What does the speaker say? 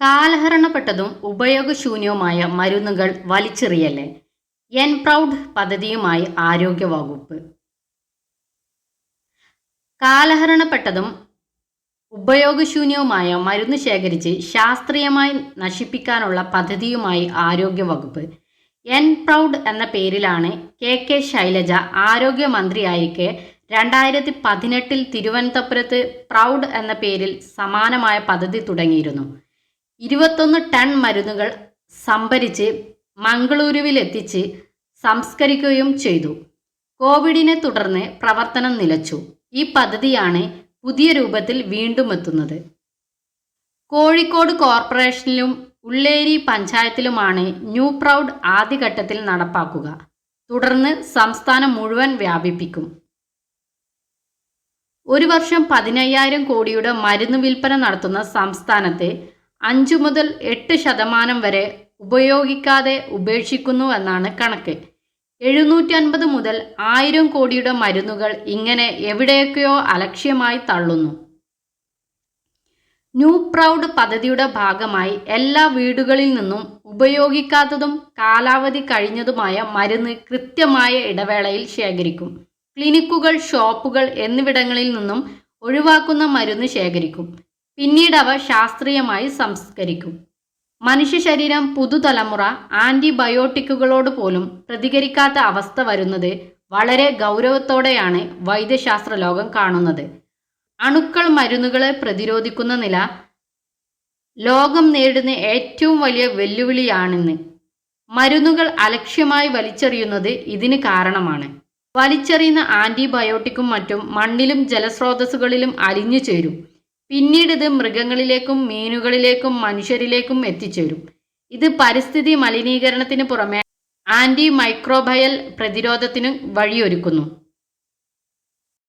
കാലഹരണപ്പെട്ടതും ഉപയോഗശൂന്യവുമായ മരുന്നുകൾ വലിച്ചെറിയല്ലേ N proud പദ്ധതിയുമായി ആരോഗ്യവകുപ്പ്. കാലഹരണപ്പെട്ടതും ഉപയോഗശൂന്യവുമായ മരുന്ന് ശേഖരിച്ച് ശാസ്ത്രീയമായി നശിപ്പിക്കാനുള്ള പദ്ധതിയുമായി ആരോഗ്യവകുപ്പ്. എൻ പ്രൗഡ് എന്ന പേരിലാണ് കെ കെ ശൈലജ ആരോഗ്യമന്ത്രിയായിരിക്കെ രണ്ടായിരത്തി പതിനെട്ടിൽ തിരുവനന്തപുരത്ത് പ്രൗഡ് എന്ന പേരിൽ സമാനമായ പദ്ധതി തുടങ്ങിയിരുന്നു. ഇരുപത്തൊന്ന് ടൺ മരുന്നുകൾ സംഭരിച്ച് മംഗളൂരുവിലെത്തിച്ച് സംസ്കരിക്കുകയും ചെയ്തു. കോവിഡിനെ തുടർന്ന് പ്രവർത്തനം നിലച്ചു. ഈ പദ്ധതിയാണ് പുതിയ രൂപത്തിൽ വീണ്ടും എത്തുന്നത്. കോഴിക്കോട് കോർപ്പറേഷനിലും ഉള്ളേരി പഞ്ചായത്തിലുമാണ് ന്യൂ പ്രൗഡ് ആദ്യഘട്ടത്തിൽ നടപ്പാക്കുക. തുടർന്ന് സംസ്ഥാനം മുഴുവൻ വ്യാപിപ്പിക്കും. ഒരു വർഷം പതിനയ്യായിരം കോടിയുടെ മരുന്ന് വിൽപ്പന നടത്തുന്ന സംസ്ഥാനത്ത് അഞ്ചു മുതൽ എട്ട് ശതമാനം വരെ ഉപയോഗിക്കാതെ ഉപേക്ഷിക്കുന്നു എന്നാണ് കണക്ക്. എഴുന്നൂറ്റി അൻപത് മുതൽ ആയിരം കോടിയുടെ മരുന്നുകൾ ഇങ്ങനെ എവിടെയൊക്കെയോ അലക്ഷ്യമായി തള്ളുന്നു. ന്യൂ പ്രൗഡ് പദ്ധതിയുടെ ഭാഗമായി എല്ലാ വീടുകളിൽ നിന്നും ഉപയോഗിക്കാത്തതും കാലാവധി കഴിഞ്ഞതുമായ മരുന്ന് കൃത്യമായ ഇടവേളയിൽ ശേഖരിക്കും. ക്ലിനിക്കുകൾ ഷോപ്പുകൾ എന്നിവിടങ്ങളിൽ നിന്നും ഒഴിവാക്കുന്ന മരുന്ന് ശേഖരിക്കും. പിന്നീട് അവ ശാസ്ത്രീയമായി സംസ്കരിക്കും. മനുഷ്യ ശരീരം പുതുതലമുറ ആന്റിബയോട്ടിക്കുകളോട് പോലും പ്രതികരിക്കാത്ത അവസ്ഥ വരുന്നത് വളരെ ഗൗരവത്തോടെയാണ് വൈദ്യശാസ്ത്ര ലോകം കാണുന്നത്. അണുക്കൾ മരുന്നുകളെ പ്രതിരോധിക്കുന്ന നില ലോകം നേരിടുന്ന ഏറ്റവും വലിയ വെല്ലുവിളിയാണെന്ന്. മരുന്നുകൾ അലക്ഷ്യമായി വലിച്ചെറിയുന്നത് ഇതിന് കാരണമാണ്. വലിച്ചെറിയുന്ന ആന്റിബയോട്ടിക്കും മറ്റും മണ്ണിലും ജലസ്രോതസ്സുകളിലും അലിഞ്ഞു ചേരും. പിന്നീട് ഇത് മൃഗങ്ങളിലേക്കും മീനുകളിലേക്കും മനുഷ്യരിലേക്കും എത്തിച്ചേരും. ഇത് പരിസ്ഥിതി മലിനീകരണത്തിന് പുറമെ ആന്റി മൈക്രോബയൽ പ്രതിരോധത്തിനും വഴിയൊരുക്കുന്നു.